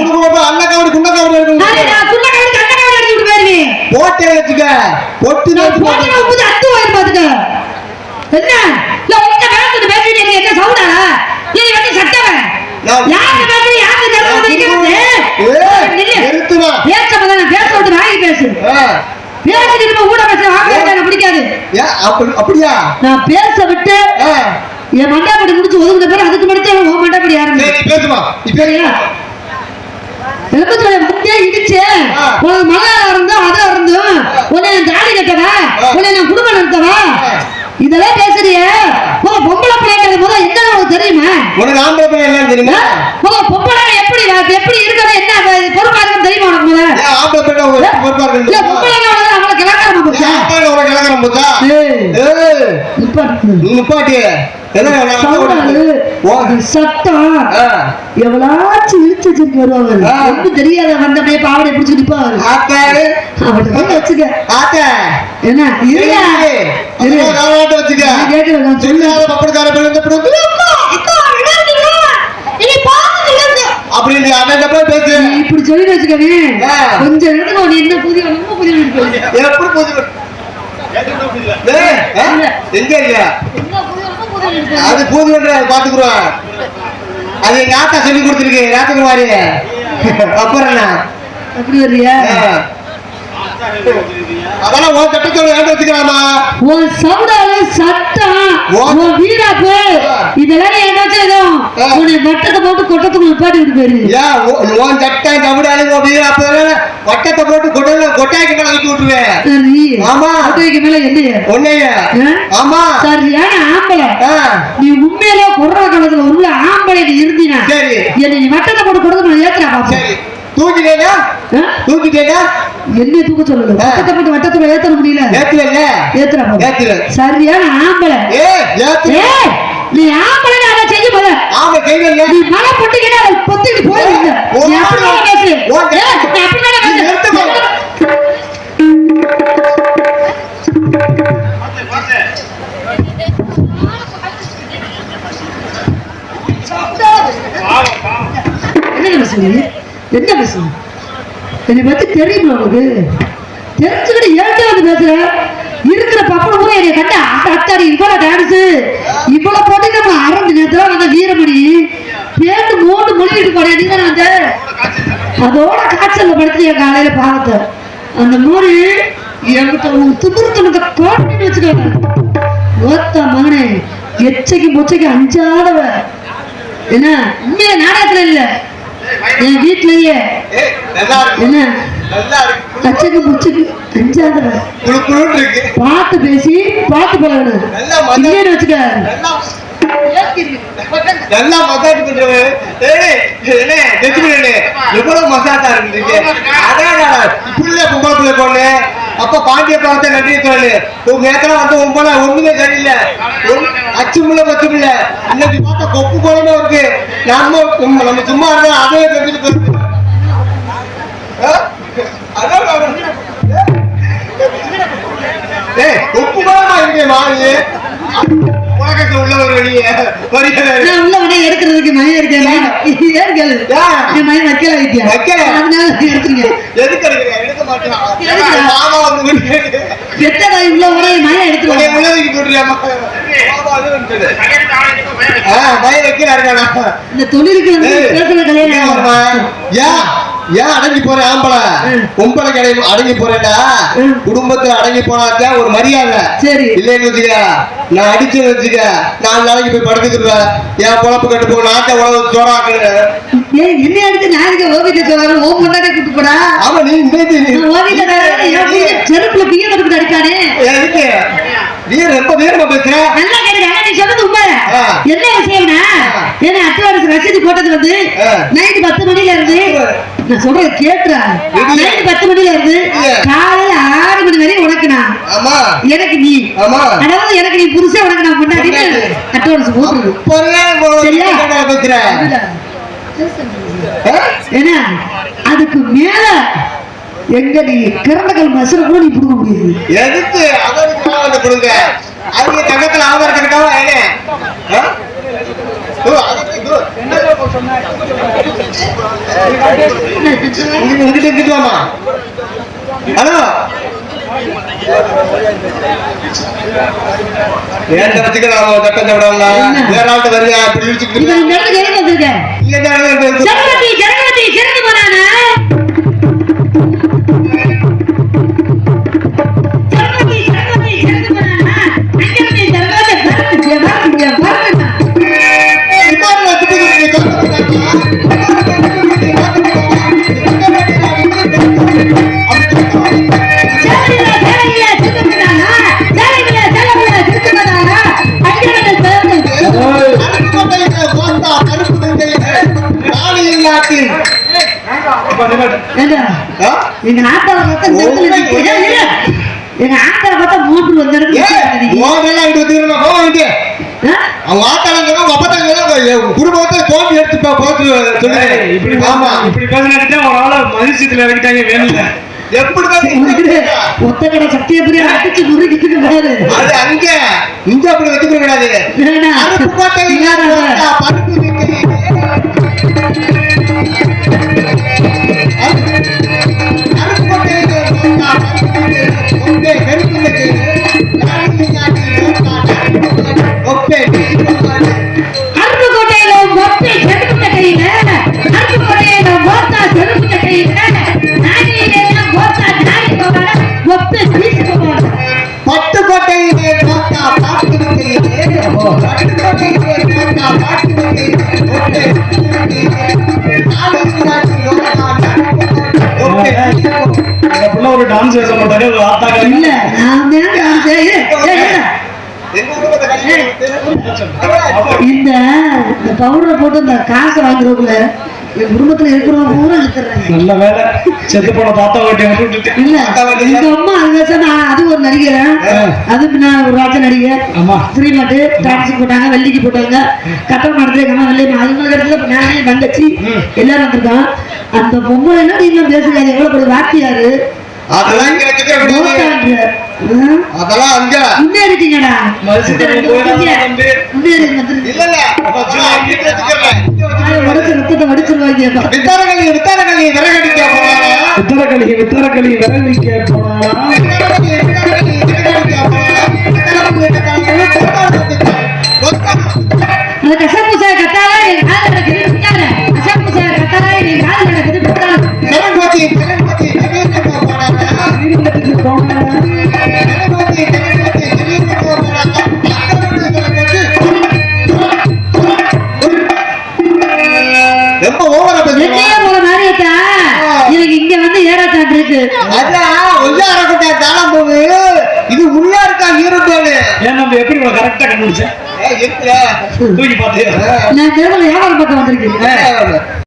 குடும்ப அல்ல கவடி குண்ட கவடி குள்ள கவடி கண்ண கவடி அடிச்சுட்டு போயிருவேன் போட்டே வச்சுக்க பொட்டு நான் போட்டேன் உப்புது அத்து பாத்துக்க. என்ன? இல்ல உங்க வேலை பேசிட்டு நீ என்ன சவுடாடா நீ வந்து சட்டவன். யாருக்கு பேசுறீ நிறுத்துமா பேச முதல்ல நான் பேச விட்டு வாங்கி பேசு. பேசிட்டு நம்ம கூட பேச வாங்க எனக்கு பிடிக்காது? அப்படியா? நான் பேச விட்டு என் மண்டாப்படி முடிச்சு ஒதுங்கின பேர் அதுக்கு முடிச்சு உன் மண்டாப்படி ஆரம்பி சரி பேசுமா. இப்ப எலும்புச்சோலை முன்னே இடிச்சு. உனக்கு மழை இருந்தோம் அதை இருந்தோம் உன்னை நான் கட்டவா ஆ. உன்னை நான் குடும்பம் நடத்தவா. இதெல்லாம் பேசுறிய உங்க பொம்பளை பிள்ளைங்க போது என்ன உனக்கு தெரியுமா உனக்கு ஆம்பளை எல்லாம் தெரியுமா? உங்க பொம்பளை எப்படி எப்படி இருக்கணும் என்ன பொறுப்பா இருக்குன்னு தெரியுமா உனக்கு ஆம்பளை உங்களுக்கு பொறுப்பா இல்ல இருக்கு பொம்பளைங்க வந்து அவங்களை கிளக்காரமா போச்சா நிப்பாட்டு. சட்டம் எவ்வளாச்சும் இழுத்து வச்சிருக்கு வருவாங்க. ஒன்றும் தெரியாத வந்தமே பாவடை பிடிச்சிட்டு நிப்பாரு அவட்ட வச்சுக்க என்ன இரு. அதெல்லாம் நானாட்ட வச்சுக்க. நான் கேட்கிறேன் நான் சொல்லு சொல்லாத பப்படிக்கார பிள்ளை இந்த பிள்ளை வந்து, அப்படின்னு அண்ணன் போய் பேசு. நீ இப்படி சொல்லி வச்சுக்கவே. கொஞ்ச நேரத்துக்கு அவன் என்ன புதிய ரொம்ப போகுது எப்படி ஆ? எங்க இல்ல என்ன புதிய ரொம்ப புதிய வீடு போகுது அது போதுன்ற பாத்துக்குறோம் அது எங்க ஆத்தா சொல்லி கொடுத்துருக்கு ராத்தகுமாரி அப்புறம் என்ன? அப்படி வர்றியா. அதெல்லாம் உன் சட்டத்தோட ஏன் வச்சுக்கலாமா உன் சவுடால சட்டம் உன் உன் வீடாப்பு. இதெல்லாம் ஏதாச்சும். உன்னை வட்டத்தை போட்டு கொட்டத்துக்கு நிப்பாட்டி விட்டு போயிரு ஏன் உன் உன் சட்டை கபடாலி அப்படியே அப்ப வட்டத்தை போட்டு கொட்டல கொட்டாய்க்கு மேல வச்சு விட்டுருவேன். சரி. ஆமா. கொட்டைக்கு மேல என்னைய? உன்னைய. ஆ? ஆமா. சரியான ஆம்பளை? நீ உண்மையிலே கொரோனா காலத்துல உள்ள ஆம்பளை இருந்தீனா சரி. என்னை நீ வட்டத்தை போட்டு கொடுத்து நான் ஏத்துறா பாப்பா சரி. தூக்கிட்டேனா? தூக்கிட்டேனா? என்ன தூக்க சொல்லல. ஆ. வட்டத்தை போட்டு வட்டத்துல ஏத்த முடியல. ஏத்துல இல்ல. ஏத்துறா ஏத்துல. சரியான ஆம்பளை. ஏ ஏத்துல. நீ ஆம்பளை அதை செய்ய போல ஆமா கையில நீ மழை பொட்டிக்கிட்டா அதை பொத்திட்டு போயிருந்த நீ அப்படி பேசு. ஓ, ஏய், நீ அப்படி நிறுத்து பேசு. பாரு. என்ன பேசுறீங்க? என்ன பேசுறீங்க? என்னை பத்தி தெரியுமா உனக்கு? தெரிஞ்சுக்கிட்டு ஏன்டா வந்து பேசுற? இருக்கிற பப்பளம் கூட என்னை கட்ட அட்ட அத்தாடி இவ்வளவு டான்ஸ் இவ்வளவு போட்டு நம்ம அரண்டு நேரத்தில் வந்த வீரமணி. பேட்டு மூட்டு மொழிகிட்டு போறேன் நீ தானே வந்த? அதோட காய்ச்சல் படுத்து என் காலையில பாவத்தை. அந்த மூணு என்கிட்ட உன் துமுறுத்தனத்தை கோட்டின்னு வச்சுக்கோங்க. ஓத்த மகனே எச்சைக்கு முச்சைக்கு அஞ்சாதவ. என்ன? உண்மையில நாடகத்துல இல்லை. என் வீட்லயே. ஏய், நல்லா இருக்கு என்ன குளு குளுன்னு இருக்கு. பார்த்து பேசி பார்த்து பழகணும் இல்லைன்னு வச்சுக்க. நல்லா நல்லா மசாஜ் தெரிஞ்சுக்கணே எவ்வளவு மசாஜா இருந்துருக்கு அதான் புள்ள பொம்பளை பிள்ளை பொண்ணு அப்ப பாண்டிய பார்த்தா நன்றி சொல்லு. உங்க நேரத்துல வந்து உங்களை ஒண்ணுமே சரியில்லை. அச்சுமில்ல பச்சுமில்ல இன்னைக்கு பார்த்தா கொப்பு குழம்பு இருக்கு. நம்ம நம்ம சும்மா இருந்தா அதே தெரிஞ்சுட்டு போயிருக்கு. ஆ? அதான் நான் கொப்பு குழம்பா இருக்கே மாறி உலகத்துல உள்ள ஒரு வெளியே நான் உள்ள உடனே எடுக்கிறதுக்கு மயம் இருக்கேன் ஏன்? என் மயம் வைக்கல வைக்க வைக்கல? அதனால எடுத்துருங்க எதுக்கு எடுக்கிறீங்க? எடுக்க மாட்டேன். மாமா வந்து பெத்ததாய் உள்ள உடனே மயம் எடுத்துருவாங்க உள்ளதுக்கு நானா? இந்த தொழிலுக்கு வந்து பேசுற கல்யாணம்? ஏன்? ஏன் அடங்கி போற ஆம்பளை. பொம்பளை கிடையாது அடங்கி போறேன்டா. குடும்பத்துல அடங்கி போனாதான் ஒரு மரியாதை. சரி. இல்லைன்னு வச்சுக்க நான் அடிச்சு வச்சுக்க நாலு நாளைக்கு போய் படுத்துக்கிடுவேன் என் பொழப்பு கட்டு போ நாட்டை உழவு சோறாக்குறேன். ஏய் என்ன நான் இருக்க ஓவியத்தை சொல்றாரு ஓ முன்னாடி கூட்டு போறா ஆமா நீ ஓவியத்தை செருப்புல பிய கட்டுக்கிட்டு அடிக்கானே. எதுக்கு? நீ ரொம்ப நேரமா பேசுற? நல்லா கேளுங்க ஆனா நீ சொன்னது உண்மை. என்ன விஷயம்னா ஏன்னா அட்வான்ஸ் ரசீது போட்டது வந்து. நைட்டு பத்து மணில இருந்து நான் சொல்றது கேட்டுறா. நைட்டு பத்து மணில இருந்து. காலையில ஆறு மணி வரையும் உனக்கு நான். ஆமா. எனக்கு நீ. அதாவது எனக்கு நீ புருஷன் உனக்கு நான் முன்னாடி அட்வான்ஸ் போட்டுருது. சரியா? ஏன்னா அதுக்கு மேல எங்க நீ கிரண்டக்கல் மசுர கூட நீ புடுங்க முடியுது. எதுக்கு? அவருக்கு கொடுங்க. அவங்க தங்கத்துல அவங்க இருக்கிறதுக்காக என்ன ஆ? ஓ, அதுக்கு இதோ இங்கிட்டு இங்கிட்டு வாமா ஹலோ? ஏன் வச்சுக்கலாம் தட்டம் தவிடலாம் வேற ஆள்கிட்ட இப்ப ஏண்டா ஆ? எங்க ஆத்தாவை பார்த்தா. எங்க ஆத்தாவை பார்த்தா மூன்று வந்து வேண்டிய. அவங்க ஆத்தாளங்க உங்க அப்பத்தாங்க குடும்பத்தை தோண்டி எடுத்து சொல்லுங்க. இப்படி ஆமா. இப்படி பேசினாக்கிட்டே ஒரு ஆளை மதிச்சத்துல இறக்கிட்டாங்க வேணும்ல. எப்படி பேசுறீங்க? ஒத்த கடை சத்தியபிரியா அடிச்சு நுறுக்கிட்டு பாரு. அது அங்க. இங்க அப்படி வச்சுக்க கூடாது டான்ஸ் பேச மாட்டாங்க ஒரு ஆத்தாங்க இல்ல இந்த பவுடரை போட்டு இந்த காசை வாங்குறதுக்குள்ள என் குடும்பத்துல இருக்கிறவங்க பூரா இழுத்துறாங்க நல்ல வேலை. செத்து போன தாத்தா இல்ல எங்க அம்மா அது அது ஒரு நடிகர். அது நான் ஒரு ராஜ நடிகர். ஆமா. ஸ்ரீமட்டு டான்ஸ் போட்டாங்க வெள்ளிக்கு போட்டாங்க. எங்க அம்மா வெள்ளி அது இடத்துல நானே தங்கச்சி எல்லாரும் வந்திருக்கான். அந்த பொம்பளை என்ன நீங்க பேசுறாரு? எவ்வளவு பெரிய வாத்தியாரு? அதெல்லாம் மோட்டான்ற. ஆ? அதெல்லாம் அங்க. முன்னேறி வந்துருங்க. இல்ல இல்ல ரத்தத்தை வடிச்சிருவாங்க. வித்தாரங்களி வித்தாரங்களி விறகடிக்க போறாங்க வித்தரக்களி வித்தரக்களி விரவிக்க போனா வித்தாரங்களி வித்தாரங்களி விறகடிக்க அந்த கசப்பூசா ஓவரா பேசுறீங்க. எங்கேயோ போற மாதிரியத்தா எனக்கு இங்க வந்து ஏறாத்தான் இருக்கு. அதான் ஒய்யார கூட்ட தாளம் போகுது. இது உள்ளா இருக்கா ஈரோட்டோடு ஏன் நம்ம எப்படி இவ்வளவு கரெக்டா கண்டுபிடிச்சேன்? தூக்கி பார்த்து நான் தெருவில் வியாபாரம் பக்கம் வந்திருக்கேன்.